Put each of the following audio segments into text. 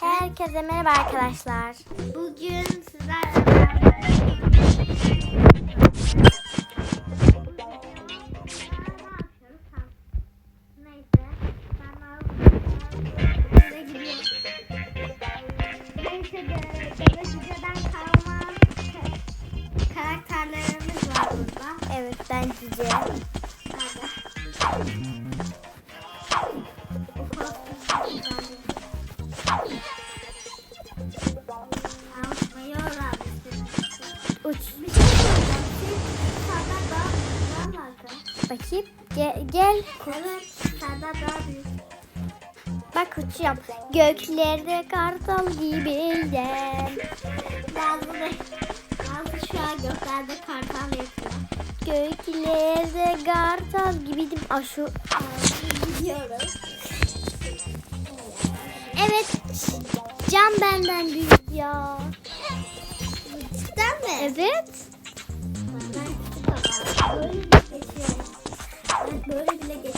Herkese merhaba arkadaşlar. Bugün sizlerle bakayım. Gel, gel. Evet. Bak uçuyorum. Göklerde kartal gibiyim. Bazı da, bazı göklerde kartal yapıyor. Göklerde kartal gibiydim. Aa, şu... Evet. Can benden büyük ya. Cidden mi? Evet. Ben küçük ama. Böyle bile geç.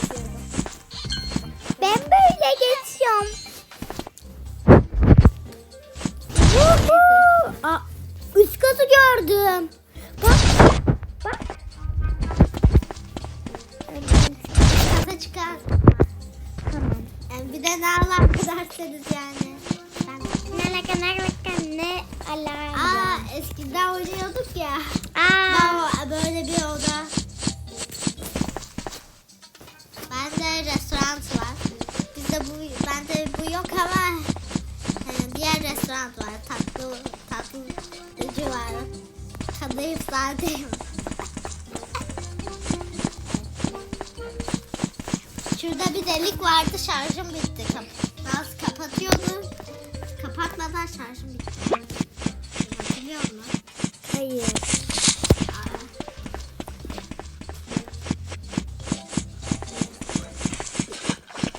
şarjım bitti. Bazı kapatıyordu. Kapatmadan şarjım bitti. Hatırlıyor musun? Hayır.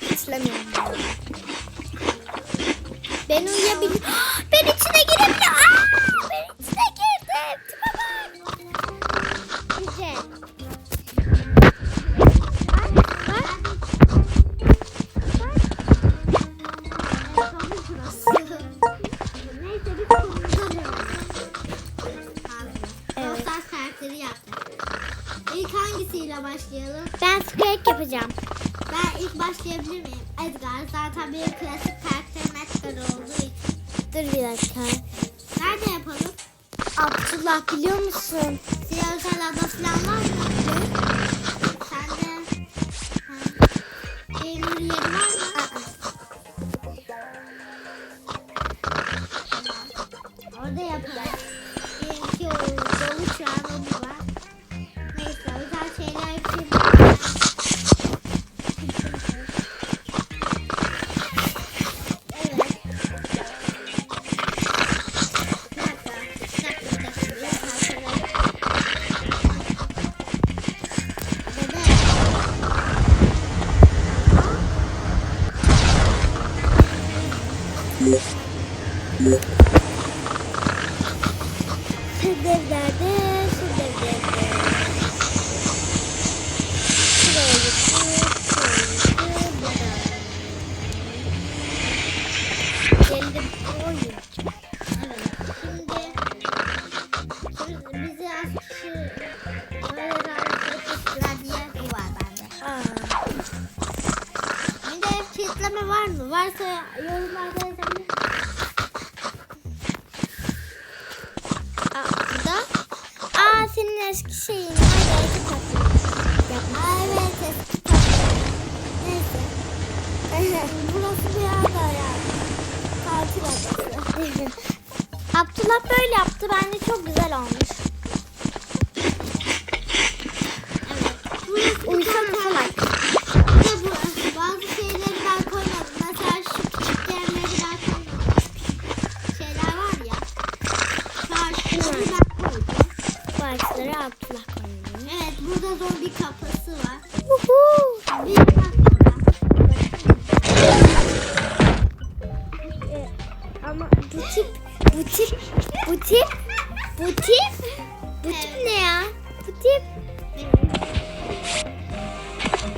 Hatırlamıyorum. Ben uyuyabilirim. yemek yapacağım. Ben ilk başlayabilir miyim? Edgar zaten benim klasik karakterim Edgar olduğu için. Dur bir dakika. Nerede yapalım? Abdullah biliyor musun? Siyah özel ada falan var mı? de oyun. Abdullah böyle yaptı. Bence çok güzel olmuş. Bu tip, bu tip, bu tip ne ya? Bu tip.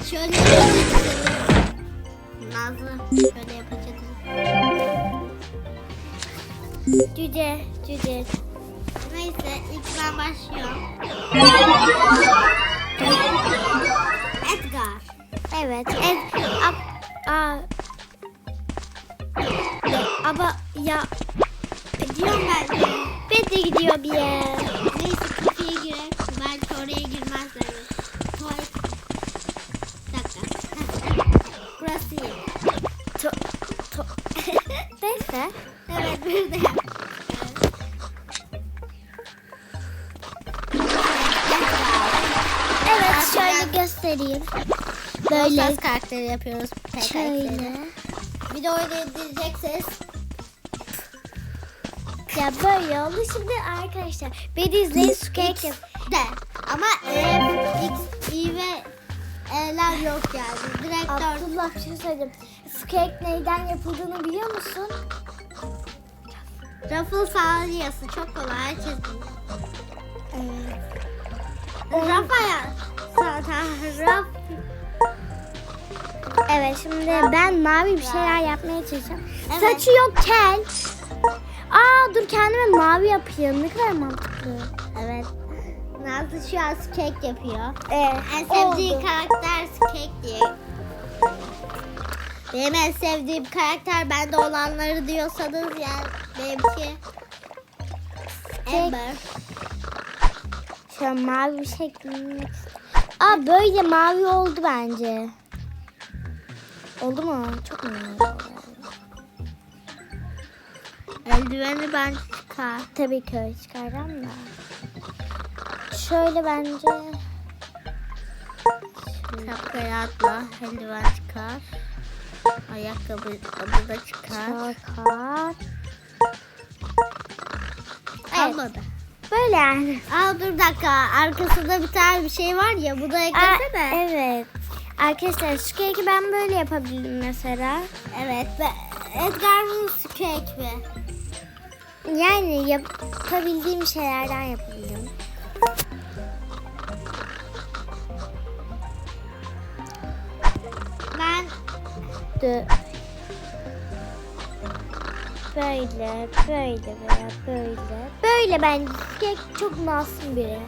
Şöyle Nazlı şöyle yapacağız. Cüce, cüce. Neyse ilk ben başlıyorum. Edgar. Evet. Ed, ab, a, ya, aba, ya, Gidiyorum ben ben de gidiyor bir yer. Neyse kafeye girelim. Belki oraya girmezler. Tuvalet. Bir dakika. Burası iyi. To, to. Neyse. Evet yap. Evet şöyle göstereyim. Böyle Böyle. karakteri yapıyoruz. Şöyle. Bir de orada edileceksiniz. Ya böyle oldu. Şimdi arkadaşlar beni izleyin su cake yap. De. Ama e, X, I ve E'ler yok yani. Direkt dört. Abdullah bir şey söyleyeyim. Su cake neyden yapıldığını biliyor musun? Ruffle sağlayası çok kolay. Herkes bilir. Evet. Rafael. Raf. Evet şimdi ben mavi bir şeyler yapmaya çalışacağım. Evet. Saçı yok kel. Aa dur kendime mavi yapayım. Ne kadar mantıklı. Evet. Nazlı şu an cake yapıyor. Evet. En sevdiği oldu. karakter Cake diye. Benim en sevdiğim karakter bende olanları diyorsanız yani benimki Amber. Şu an mavi bir giymek Aa böyle mavi oldu bence. Oldu mu? Çok mu oldu? Eldiveni ben çıkar. Tabii ki öyle çıkaracağım da. Şöyle bence. Şapkayı atla. Eldiven çıkar. Ayakkabı adı da çıkar. Çakar. Evet. Böyle yani. Aa dur dakika. Arkasında bir tane bir şey var ya. Bu da Aa, eklesene. evet. Arkadaşlar şu cake'i ben böyle yapabilirim mesela. Evet. Ve Edgar'ın cake mi? Yani yapabildiğim şeylerden yapabilirim. Ben Dö- Böyle, böyle veya böyle. Böyle cake çok masum biri.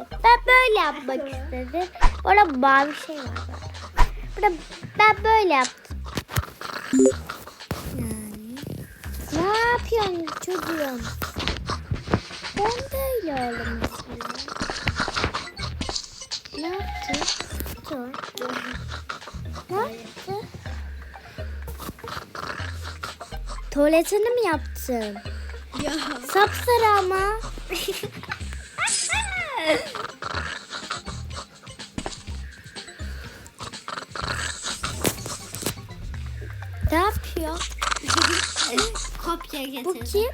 Ben böyle yapmak istedim. Orada mavi şey var. Burada ben böyle yaptım. Yani. Ne yapıyorsun çocuğum? Ben böyle oldum mesela. Ne yaptın? Dur. Ne yaptın? Tuvaletini mi yaptın? Ya. Sapsarı ama. kim?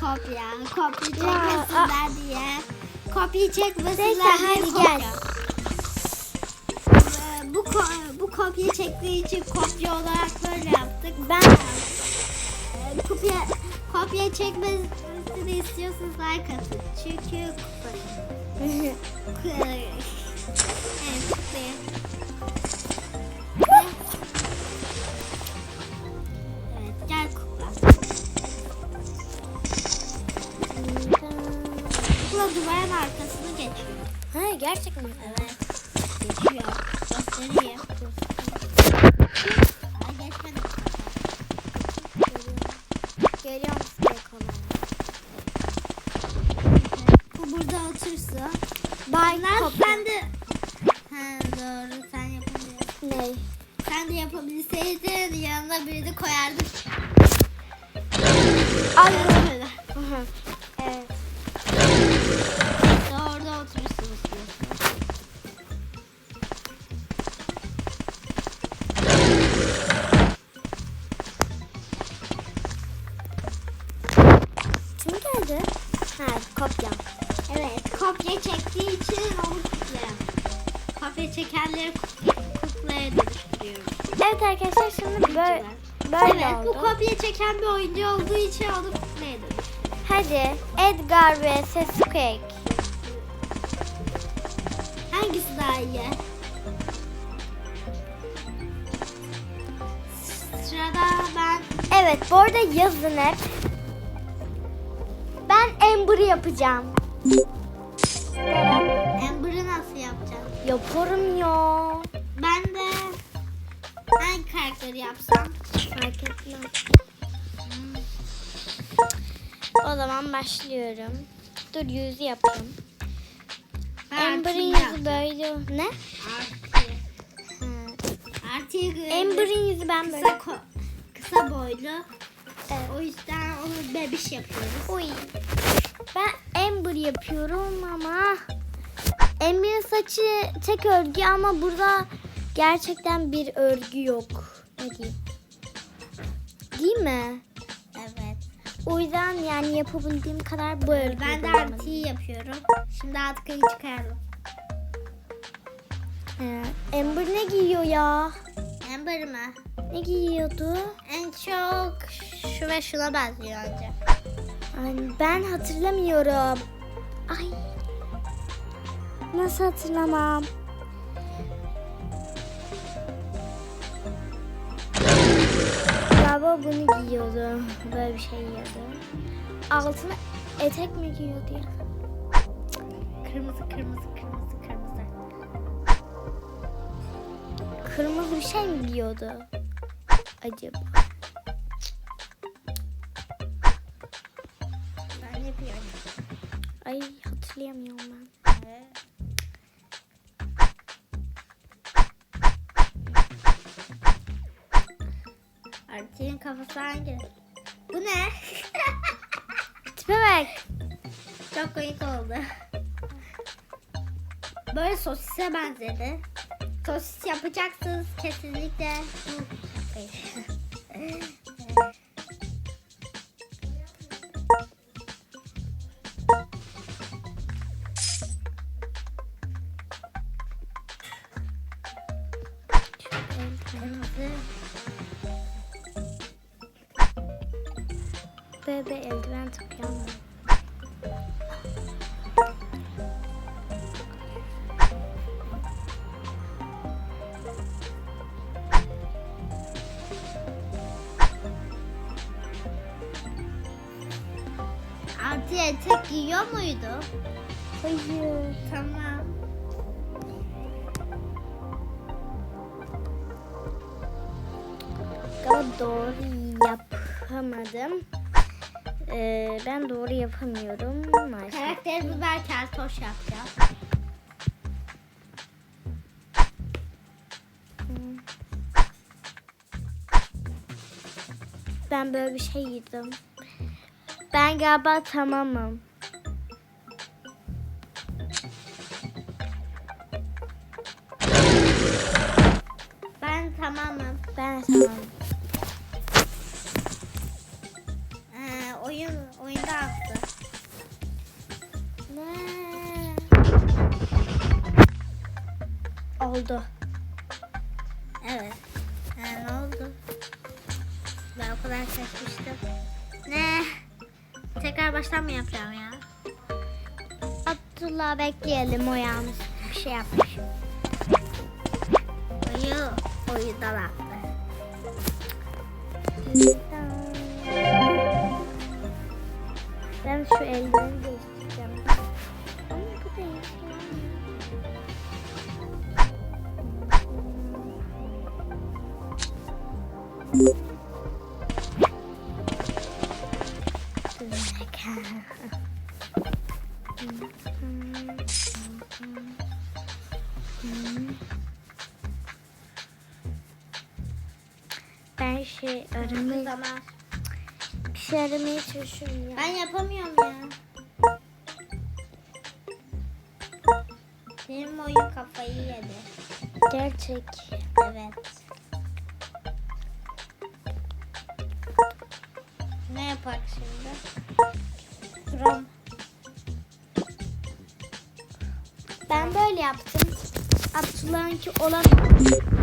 Kopya. Kopya Ya, çekmesinler diye. Kopya çekmesinler diye hadi kopya. gel. Ee, Bu, ko- bu kopya çektiği için kopya olarak böyle yaptık. Ben Ee, kopya, kopya çekmesini istiyorsanız like atın. Çünkü evet, kutlayın. Gerçekten mi? Evet. Geçiyor. Göstereyim. Ay geçmedi. Görüyor musun? Bu burada otursun. Bay Kopya. Kutla, kutlaya dönüştürüyoruz. Evet arkadaşlar şimdi böyle, böyle evet, bu oldu. kopya çeken bir oyuncu olduğu için onu kutlaya dönüştürüyoruz. Hadi Edgar ve Sasuke. hangisi daha iyi? Sırada ben Evet bu arada yazın hep. Ben Amber'ı yapacağım. Yaparım ya. Ben de hangi karakteri yapsam? Fark etmez. O zaman başlıyorum. Dur yüzü yapayım. Amber'ın yüzü böyle. Ne? Artie'yi Amber'ın yüzü ben böyle. kısa, kısa boylu. Evet. O yüzden onu bebiş yapıyoruz. Uy. Ben Amber yapıyorum ama Amber'ın saçı tek örgü ama burada gerçekten bir örgü yok. Ne diyeyim? Değil mi? Evet. O yüzden yani yapabildiğim kadar bu örgüyü Ben de bulamadım. Artie'yi yapıyorum. Şimdi atkıyı çıkaralım. He, Amber ne giyiyor ya? Amber mı? Ne giyiyordu? En çok şu ve şuna benziyor önce. Ay, ben hatırlamıyorum. Ay. Nasıl hatırlamam? Galiba bunu giyiyordu. Böyle bir şey giyiyordu. Altına etek mi giyiyordu ya? Kırmızı kırmızı kırmızı kırmızı. Kırmızı bir şey mi giyiyordu? Acaba? Ben yapıyorum. Ay hatırlayamıyorum ben. Evet. Artie'nin kafası hangi? Bu ne? Tipe bak. Çok komik oldu. Böyle sosise benzedi. Sosis yapacaksınız kesinlikle Bebe eldiven takıyorum. Artie etek giyiyor muydu? Hayır. Tamam. Galiba doğru yapamadım. Ee, ben doğru yapamıyorum maalesef. Karakterimizi ben keltoş yapacağım. Ben böyle bir şey yedim. Ben galiba tamamım. Ben tamamım. Ben tamamım. Oldu. Evet. Ee, ne oldu? Ben o kadar seçmiştim. Ne? Tekrar baştan mı yapacağım ya? Abdullah bekleyelim o yalnız bir şey yapmış. Oyu oyundan attı. Ben şu eldiveni Ben şey aramaya, Zaman. bir şey aramaya çalışıyorum ya. Ben yapamıyorum ya. Benim oyun kafayı yedi. Gerçek. Evet. Ne yapak şimdi? Krom. Ben böyle yaptım. Abdullah'ınki olamıyor.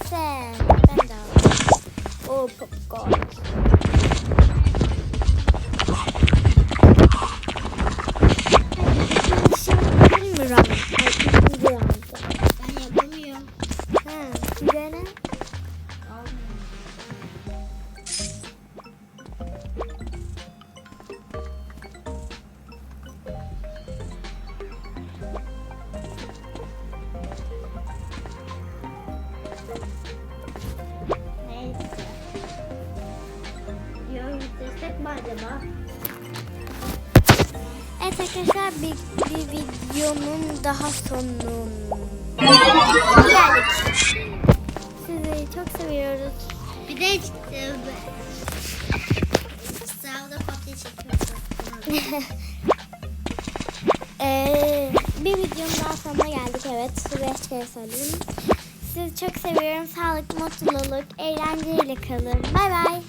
Mesela ben de popcorn. Mi acaba? Evet arkadaşlar bir, bir videonun daha sonuna geldik. Sizi çok seviyoruz. Bir de sınavda kopya çekiyoruz. Ee, bir videonun daha sonuna geldik evet. Beş kere söyledim. Sizi çok seviyorum. Sağlık, mutluluk, eğlenceyle kalın. Bay bay.